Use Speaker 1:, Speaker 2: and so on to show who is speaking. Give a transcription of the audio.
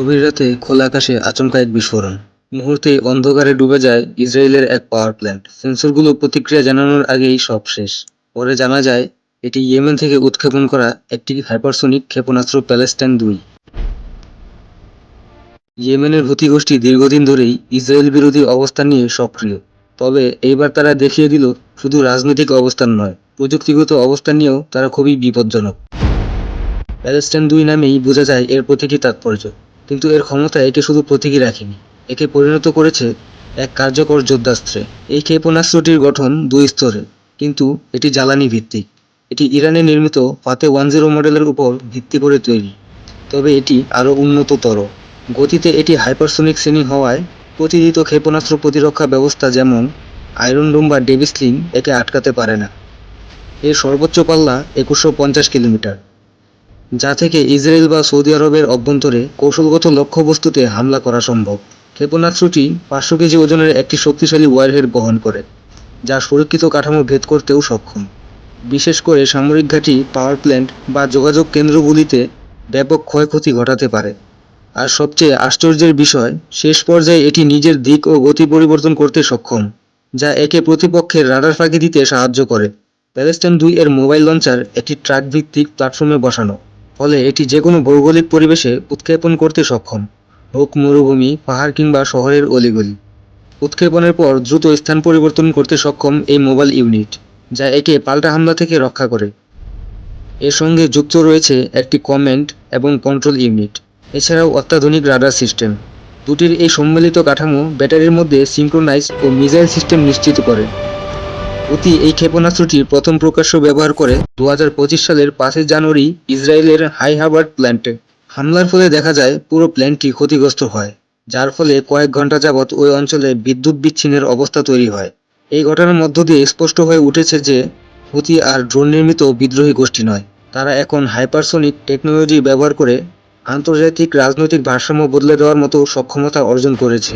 Speaker 1: গভীর রাতে খোলা আকাশে আচমকা এক বিস্ফোরণ। মুহূর্তে অন্ধকারে ডুবে যায় ইসরায়েলের এক পাওয়ার প্ল্যান্ট। সেন্সরগুলো প্রতিক্রিয়া জানানোর আগেই সব শেষ। পরে জানা যায়, এটি ইয়েমেন থেকে উৎক্ষেপণ করা একটি হাইপারসোনিক ক্ষেপণাস্ত্র প্যালেস্টাইন দুই। ইয়েমেনের হুতি গোষ্ঠী দীর্ঘদিন ধরেই ইসরায়েল বিরোধী অবস্থান নিয়ে সক্রিয়। তবে এইবার তারা দেখিয়ে দিল, শুধু রাজনৈতিক অবস্থান নয়, প্রযুক্তিগত অবস্থান নিয়েও তারা খুবই বিপজ্জনক। প্যালেস্টাইন দুই নামেই বোঝা যায় এর প্রতীকী তাৎপর্য। কিন্তু এর ক্ষমতা এটি শুধু প্রতীকী রাখেনি, একে পরিণত করেছে এক কার্যকর যোদ্ধাস্ত্রে। এই ক্ষেপণাস্ত্রটির গঠন দুই স্তরে, কিন্তু এটি জ্বালানি ভিত্তিক এটি ইরানে নির্মিত ফাতে ওয়ান জিরো মডেলের উপর ভিত্তি করে তৈরি, তবে এটি আরও উন্নততর। গতিতে এটি হাইপারসোনিক শ্রেণি হওয়ায় প্রতিদিত ক্ষেপণাস্ত্র প্রতিরক্ষা ব্যবস্থা যেমন আয়রন ডোম বা ডেভিসলিং একে আটকাতে পারে না। এর সর্বোচ্চ পাল্লা একুশশো পঞ্চাশ কিলোমিটার। যা থেকে ইসরায়েল বা সৌদি আরবের অভ্যন্তরে কৌশলগত লক্ষ্যবস্তুতে হামলা করা সম্ভব। ক্ষেপণাস্ত্রটি পাঁচশো কেজি ওজনের একটি শক্তিশালী ওয়ারহেড বহন করে, যা সুরক্ষিত কাঠামো ভেদ করতেও সক্ষম। বিশেষ করে সামরিক ঘাঁটি, পাওয়ার প্ল্যান্ট বা যোগাযোগ কেন্দ্রগুলিতে ব্যাপক ক্ষয়ক্ষতি ঘটাতে পারে। আর সবচেয়ে আশ্চর্যের বিষয়, শেষ পর্যায়ে এটি নিজের দিক ও গতি পরিবর্তন করতে সক্ষম, যা একে প্রতিপক্ষের রাডার ফাঁকি দিতে সাহায্য করে। প্যালেস্টাইন দুই এর মোবাইল লঞ্চার একটি ট্রাক ভিত্তিক প্ল্যাটফর্মে বসানো। ফলে এটি যে কোনো ভৌগোলিক পরিবেশে উৎক্ষেপণ করতে সক্ষম। হোক মরুভূমি, পাহাড় কিংবা শহরের অলিগলি। উৎক্ষেপণের পর দ্রুত স্থান পরিবর্তন করতে সক্ষম এই মোবাইল ইউনিট, যা একে পাল্টা হামলা থেকে রক্ষা করে। এর সঙ্গে যুক্ত রয়েছে একটি কমেন্ট এবং কন্ট্রোল ইউনিট, এছাড়াও অত্যাধুনিক রাডার সিস্টেম। দুটির এই সম্মিলিত কাঠামো ব্যাটারির মধ্যে সিঙ্ক্রোনাইজ ও মিসাইল সিস্টেম নিশ্চিত করে। অতি এই ক্ষেপণাস্ত্রটির প্রথম প্রকাশ্য ব্যবহার করে দু হাজার পঁচিশ সালের পাঁচই জানুয়ারি ইসরায়েলের হাই হাবার্ড প্ল্যান্টে। হামলার ফলে দেখা যায়, পুরো প্ল্যান্টটি ক্ষতিগ্রস্ত হয়, যার ফলে কয়েক ঘণ্টা যাবৎ ওই অঞ্চলে বিদ্যুৎ বিচ্ছিন্নের অবস্থা তৈরি হয়। এই ঘটনার মধ্য দিয়ে স্পষ্ট হয়ে উঠেছে যে, হুতি আর ড্রোন নির্মিত বিদ্রোহী গোষ্ঠী নয়। তারা এখন হাইপারসোনিক টেকনোলজি ব্যবহার করে আন্তর্জাতিক রাজনৈতিক ভারসাম্য বদলে দেওয়ার মতো সক্ষমতা অর্জন করেছে।